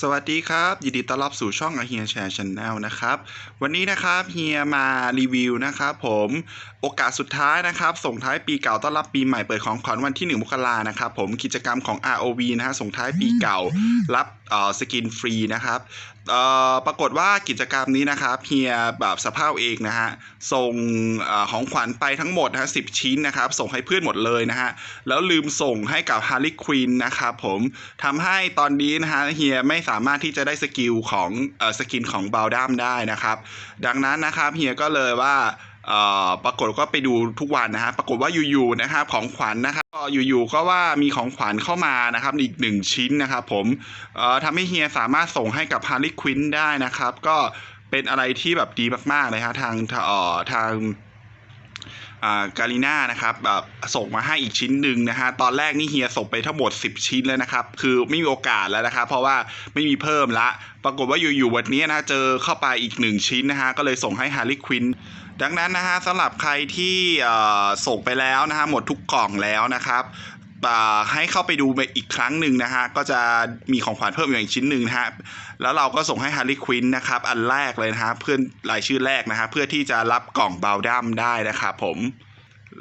สวัสดีครับ ยินดีต้อนรับสู่ช่องเฮียแชร์ช n แนลนะครับ วันนี้นะครับเฮียมารีวิวนะครับผมโอกาสสุดท้ายนะครับ ส่งท้ายปีเก่าต้อนรับปีใหม่เปิดของขวัญวันที่ 1 มกรานะครับผมกิจกรรมของ ROV นะฮะส่งท้ายปีเก่า รับเอ่อ สกินฟรีนะครับปรากฏว่ากิจกรรมนี้นะครับเฮียแบบสภาพเองนะฮะส่งอของขวัญไปทั้งหมดนะฮะสิบชิ้นนะครับ ส่งให้เพื่อนหมดเลยนะฮะแล้วลืมส่งให้กับฮาร์ลีควินนะครับผมทำให้ตอนนี้นะฮะเฮียไม่สามารถที่จะได้สกิลของอสกินของบาลดัมได้นะครับ ดังนั้นนะครับเฮียก็เลยว่าปรากฏก็ไปดูทุกวันนะฮะปรากฏว่าอยู่ๆนะครับของขวัญนะครับ อยู่ๆก็ว่ามีของขวัญเข้ามานะครับอีกหนึ่งชิ้นนะครับผมทำให้เฮียสามารถส่งให้กับฮาร์ลีควินได้นะครับ ก็เป็นอะไรที่แบบดีมากๆเลยฮะทางทอ่อทาง กาลิน่านะครับแบบส่งมาให้อีกชิ้นหนึ่งนะฮะตอนแรกนี่เฮียส่งไปทั้งหมด 10 ชิ้นแล้วนะครับ คือไม่มีโอกาสแล้วนะครับ เพราะว่าไม่มีเพิ่มละ ปรากฏว่าอยู่ๆวันนี้นะเจอเข้าไปอีกหนึ่งชิ้นนะฮะก็เลยส่งให้ฮาร์ลีควินดังนั้นนะฮะสำหรับใครที่ส่งไปแล้วนะฮะหมดทุกกล่องแล้วนะครับ ให้เข้าไปดูไปอีกครั้งหนึ่งนะฮะ ก็จะมีของขวัญเพิ่มอีกชิ้นหนึ่งนะฮะ แล้วเราก็ส่งให้ฮาร์ลีควินนะครับ อันแรกเลยนะฮะ เพื่อนรายชื่อแรกนะฮะ เพื่อที่จะรับกล่องบาวดัมได้นะครับผม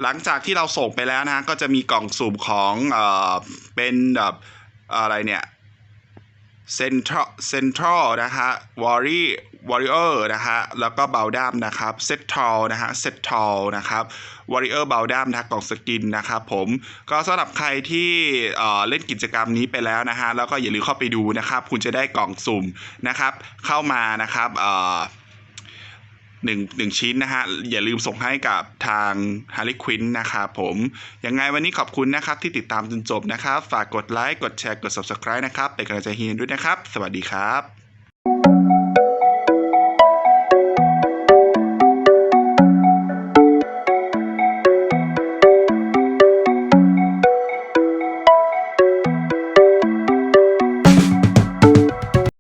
หลังจากที่เราส่งไปแล้วนะฮะ ก็จะมีกล่องสุ่มของเอ่อเป็นแบบอะไรเนี่ย เซนทรัลเซนทรัลนะฮะวอรี่วอริเออร์นะฮะแล้วก็เบลดัมนะครับเซตทอลนะฮะเซตทอลนะครับวอริเออร์เบลดัมนะกล่องสกินนะครับผมก็สำหรับใครที่เอ่อเล่นกิจกรรมนี้ไปแล้วนะฮะแล้วก็อย่าลืมเข้าไปดูนะครับ คุณจะได้กล่องสุ่มนะครับ เข้ามานะครับเอ่อ หนึ่งหนึ่งชิ้นนะฮะ อย่าลืมส่งให้กับทางฮาริควินนะครับผมยังไงวันนี้ขอบคุณนะครับที่ติดตามจนจบนะครับ ฝากกดไลค์ กดแชร์ กด Subscribe นะครับ เป็นกำลังใจให้เฮียนด้วยนะครับ สวัสดีครับ